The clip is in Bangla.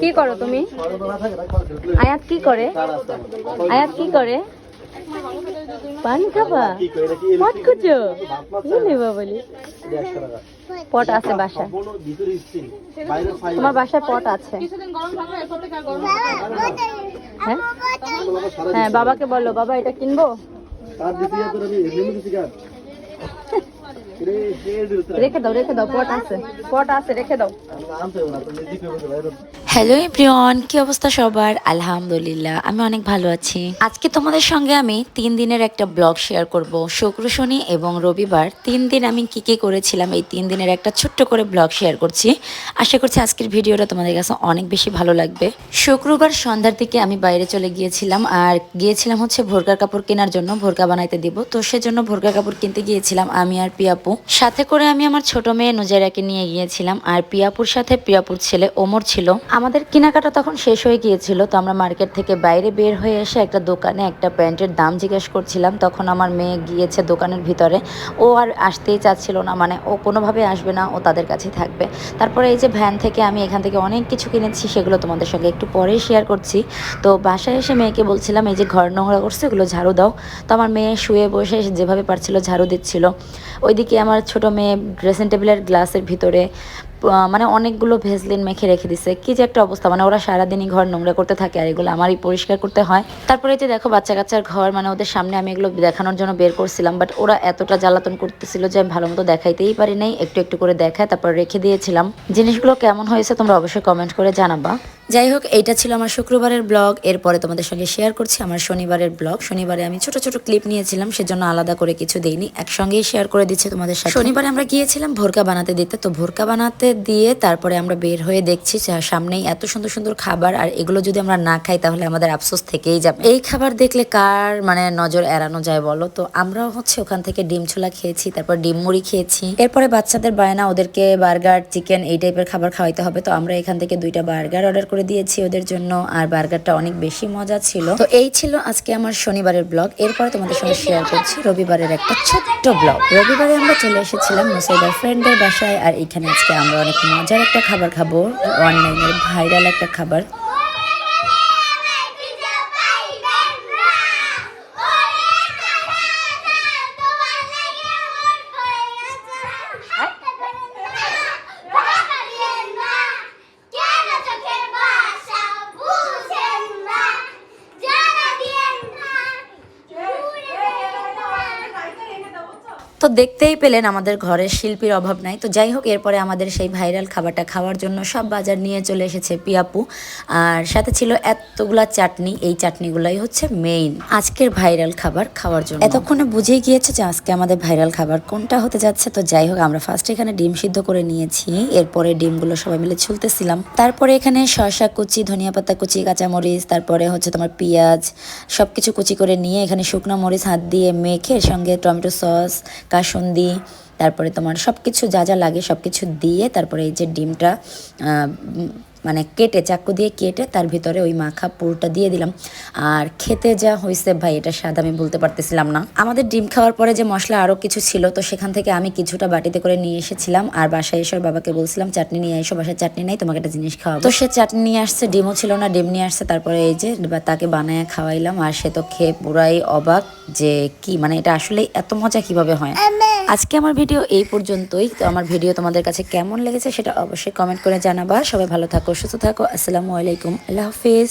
কি করো তুমি? আয়াত কি করে? আয়াত কি করে? পানি খাবা? পট খুঁজো নেবা বলি? পট আছে বাসা তোমার বাসায় পট আছে। হ্যাঁ? হ্যাঁ বাবাকে বলো, বাবা এটা কিনবো? রেখে দাও রেখে দাও পট আছে পট আছে রেখে দাও। হ্যালো এভরিওয়ান কি অবস্থা সবার? আলহামদুলিল্লাহ, আমি অনেক ভালো আছি। আজকে তোমাদের সঙ্গে আমি তিন দিনের একটা ব্লগ শেয়ার করব। শুক্র, শনি এবং রবিবার তিন দিন আমি কি কি করেছিলাম, এই তিন দিনের একটা ছোট্ট করে ব্লগ শেয়ার করছি। আশা করছি আজকের ভিডিওটা তোমাদের কাছে অনেক বেশি ভালো লাগবে। শুক্রবার সন্ধ্যার দিকে আমি বাইরে চলে গিয়েছিলাম, আর গিয়েছিলাম হচ্ছে ভোরকার কাপড় কেনার জন্য, ভোরকা বানাইতে দিব। তো সেজন্য ভোরকা কাপড় কিনতে গিয়েছিলাম আমি আর পিয়াপু। সাথে করে আমি আমার ছোট মেয়ে নুজাইরাকে নিয়ে গিয়েছিলাম, আর পিয়াপুর সাথে পিয়াপুর ছেলে ওমর ছিল। আমাদের কেনাকাটা তখন শেষ হয়ে গিয়েছিল, তো আমরা মার্কেট থেকে বাইরে বের হয়ে এসে একটা দোকানে একটা প্যান্টের দাম জিজ্ঞেস করছিলাম। তখন আমার মেয়ে গিয়েছে দোকানের ভিতরে। ও আর আসতেই চাচ্ছিল না মানে ও কোনোভাবে আসবে না, ও তাদের কাছেই থাকবে। তারপরে এই যে ভ্যান থেকে আমি এখান থেকে অনেক কিছু কিনেছি, সেগুলো তোমাদের সঙ্গে একটু পরেই শেয়ার করছি। তো বাসায় এসে মেয়েকে বলছিলাম, এই যে ঘর নোংরা করছে, এগুলো ঝাড়ু দাও। তো আমার মেয়ে শুয়ে বসে যেভাবে পারছিল ঝাড়ু দিচ্ছিল। ওইদিকে আমার ছোট মেয়ে ড্রেসিং টেবিলের গ্লাসের ভিতরে মানে অনেকগুলো ভেসলিন মেখে রেখে দিছে। কি যে একটা অবস্থা মানে ওরা সারাদিনই ঘর নোংরা করতে থাকে আর এগুলো আমারই পরিষ্কার করতে হয়। তারপরে যে দেখো বাচ্চা কাচ্চার ঘর মানে ওদের সামনে আমি এগুলো দেখানোর জন্য বের করছিলাম বাট ওরা এতটা জ্বালাতন করতেছিল যে আমি ভালো মতো দেখাইতেই পারি নাই। একটু একটু করে দেখায়, তারপর রেখে দিয়েছিলাম। জিনিসগুলো কেমন হয়েছে তোমরা অবশ্যই কমেন্ট করে জানাবা। যাই হোক, এইটা ছিল আমার শুক্রবারের ব্লগ। এরপরে তোমাদের সঙ্গে শেয়ার করছি আমার শনিবারের ব্লগ। শনিবারে আমি ছোট ছোট ক্লিপ নিয়েছিলাম, সেজন্য আলাদা করে কিছু দেইনি। একসঙ্গেই শেয়ার করে দিচ্ছি তোমাদের সাথে। শনিবারে আমরা গিয়েছিলাম ভোরকা বানাতে দিতে। তো ভোরকা বানাতে দিয়ে তারপরে আমরা বের হয়ে দেখছি সামনেই এত সুন্দর সুন্দর খাবার। আর এগুলো যদি আমরা না খাই, তাহলে আমাদের আফসোস থেকেই যাবে। এই খাবার দেখলে কার মানে নজর এড়ানো যায় বলো? তো আমরাও হচ্ছে ওখান থেকে ডিম ছোলা খেয়েছি, তারপর ডিম মুড়ি খেয়েছি। এরপরে বাচ্চাদের বায়না, ওদেরকে বার্গার, চিকেন এই টাইপের খাবার খাওয়াইতে হবে। তো আমরা এখান থেকে দুইটা বার্গার অর্ডার করে দিয়েছি ওদের জন্য, আর বার্গারটা অনেক বেশি মজা ছিল। তো এই ছিল আজকে আমার শনিবারের ব্লগ। এরপরে তোমাদের সঙ্গে শেয়ার করছি রবিবারের একটা ছোট্ট ব্লগ। রবিবারে আমরা চলে এসেছিলাম মুসাইবার ফ্রেন্ডের বাসায়, আর এখানে আজকে আমরা অনেক মজার একটা খাবার খাব। অনলাইনের ভাইরাল একটা খাবার। তো দেখতেই পেলেন আমাদের ঘরের শিল্পীর অভাব নাই। তো যাই হোক, এরপরে আমাদের সেই ভাইরাল খাবারটা খাওয়ার জন্য সব বাজার নিয়ে চলে এসেছে পিয়াপু। আর সাথে ছিল এতগুলা চাটনি, এই চাটনিগুলাই হচ্ছে মেইন আজকের ভাইরাল খাবার খাওয়ার জন্য। এতক্ষণে বুঝে গিয়েছে যে আজকে আমাদের ভাইরাল খাবার কোনটা হতে যাচ্ছে। তো যাই হোক, আমরা ফার্স্ট এখানে ডিম সিদ্ধ করে নিয়েছি। এরপরে ডিমগুলো সবাই মিলে ছুলতেছিলাম। তারপরে এখানে শসা কুচি, ধনিয়া পাতা কুচি, কাঁচামরিচ, তারপরে হচ্ছে তোমার পেঁয়াজ, সবকিছু কুচি করে নিয়ে এখানে শুকনো মরিচ হাত দিয়ে মেখে সঙ্গে টমেটো সস কাসুন্দি, তারপরে তোমার সব কিছু যা যা লাগে সব কিছু দিয়ে তারপরে এই যে ডিমটা মানে কেটে, চাকু দিয়ে কেটে তার ভিতরে ওই মাখা পুরোটা দিয়ে দিলাম। আর খেতে যা হয়েছে ভাই, এটা স্বাদ আমি বলতে পারতেছিলাম না। আমাদের ডিম খাওয়ার পরে যে মশলা আরও কিছু ছিল, তো সেখান থেকে আমি কিছুটা বাটিতে করে নিয়ে এসেছিলাম। আর বাসায় এসে বাবাকে বলছিলাম, চাটনি নিয়ে এসো বাসায় চাটনি নেই, তোমাকে একটা জিনিস খাওয়াবো। তো সে চাটনি নিয়ে আসছে, ডিমও ছিল না, ডিম নিয়ে আসছে, তারপরে এই যে তাকে বানায় খাওয়াইলাম। আর সে তো খেয়ে পুরাই অবাক যে কি মানে এটা আসলে এত মজা কীভাবে হয়? আজকে আমার ভিডিও এই পর্যন্তই। তো আমার ভিডিও তোমাদের কাছে কেমন লেগেছে সেটা অবশ্যই কমেন্ট করে জানাবা। সবাই ভালো থাকো, সুস্থ থাকো। আসসালামু আলাইকুম। আল্লাহ হাফিজ।